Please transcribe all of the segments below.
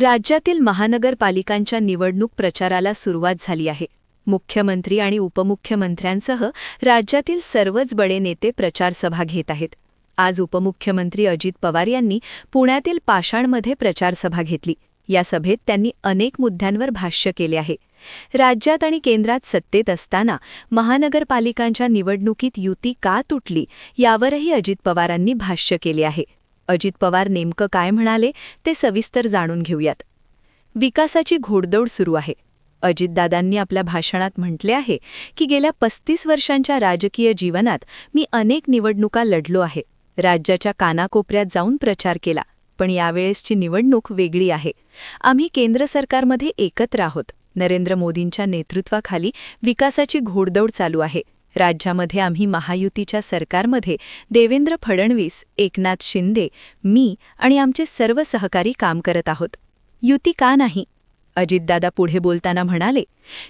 राज्यातील महानगरपालिकांच्या निवडणूक प्रचाराला सुरुवात झाली आहे. मुख्यमंत्री आणि उपमुख्यमंत्र्यांसह राज्यातील सर्वच बडे नेते प्रचारसभा घेत आहेत. आज उपमुख्यमंत्री अजित पवार यांनी पुण्यातील पाषाणमध्ये प्रचारसभा घेतली. या सभेत त्यांनी अनेक मुद्द्यांवर भाष्य केले आहे. राज्यात आणि केंद्रात सत्तेत असताना महानगरपालिकांच्या निवडणुकीत युती का तुटली यावरही अजित पवारांनी भाष्य केले आहे. अजित पवार नेमकं काय म्हणाले ते सविस्तर जाणून घेऊयात. विकासाची घोडदौड सुरू आहे. अजितदादांनी आपल्या भाषणात म्हटले आहे की गेल्या पस्तीस वर्षांच्या राजकीय जीवनात मी अनेक निवडणुका लढलो आहे. राज्याच्या कानाकोपऱ्यात जाऊन प्रचार केला पण यावेळेसची निवडणूक वेगळी आहे. आम्ही केंद्र सरकारमध्ये एकत्र आहोत. नरेंद्र मोदींच्या नेतृत्वाखाली विकासाची घोडदौड चालू आहे. राज्यामध्ये आम्ही महायुतीच्या सरकारमध्ये देवेंद्र फडणवीस एकनाथ शिंदे मी आणि आमचे सर्व सहकारी काम करत आहोत. युती का नाही? अजितदादा पुढे बोलताना म्हणाले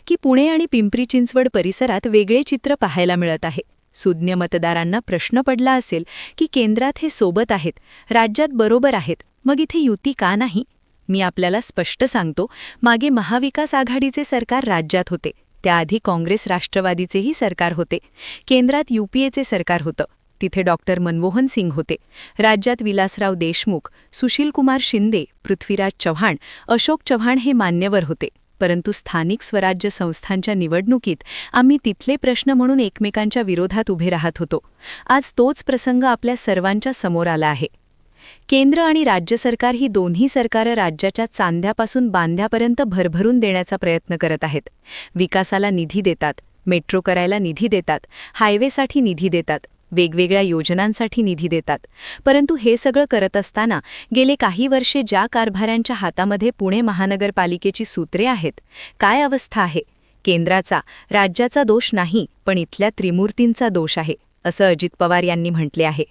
की पुणे आणि पिंपरी चिंचवड परिसरात वेगळे चित्र पाहायला मिळत आहे. सुज्ञ मतदारांना प्रश्न पडला असेल की केंद्रात हे सोबत आहेत राज्यात बरोबर आहेत मग इथे युती का नाही? मी आपल्याला स्पष्ट सांगतो मागे महाविकास आघाडीचे सरकार राज्यात होते. त्याआधी काँग्रेस राष्ट्रवादीचेही सरकार होते. केंद्रात युपीएचे सरकार होतं. तिथे डॉक्टर मनमोहन सिंग होते. राज्यात विलासराव देशमुख सुशीलकुमार शिंदे पृथ्वीराज चव्हाण अशोक चव्हाण हे मान्यवर होते. परंतु स्थानिक स्वराज्य संस्थांच्या निवडणुकीत आम्ही तिथले प्रश्न म्हणून एकमेकांच्या विरोधात उभे राहत होतो. आज तोच प्रसंग आपल्या सर्वांच्या समोर आला आहे. केंद्र आणि राज्य सरकार ही दोन्ही सरकारं राज्याच्या चांद्यापासून बांध्यापर्यंत भरभरून देण्याचा प्रयत्न करत आहेत. विकासाला निधी देतात मेट्रो करायला निधी देतात हायवेसाठी निधी देतात वेगवेगळ्या योजनांसाठी निधी देतात. परंतु हे सगळं करत असताना गेले काही वर्षे ज्या कारभाऱ्यांच्या हातामध्ये पुणे महानगरपालिकेची सूत्रे आहेत काय अवस्था आहे? केंद्राचा राज्याचा दोष नाही पण इथल्या त्रिमूर्तींचा दोष आहे असं अजित पवार यांनी म्हटले आहे.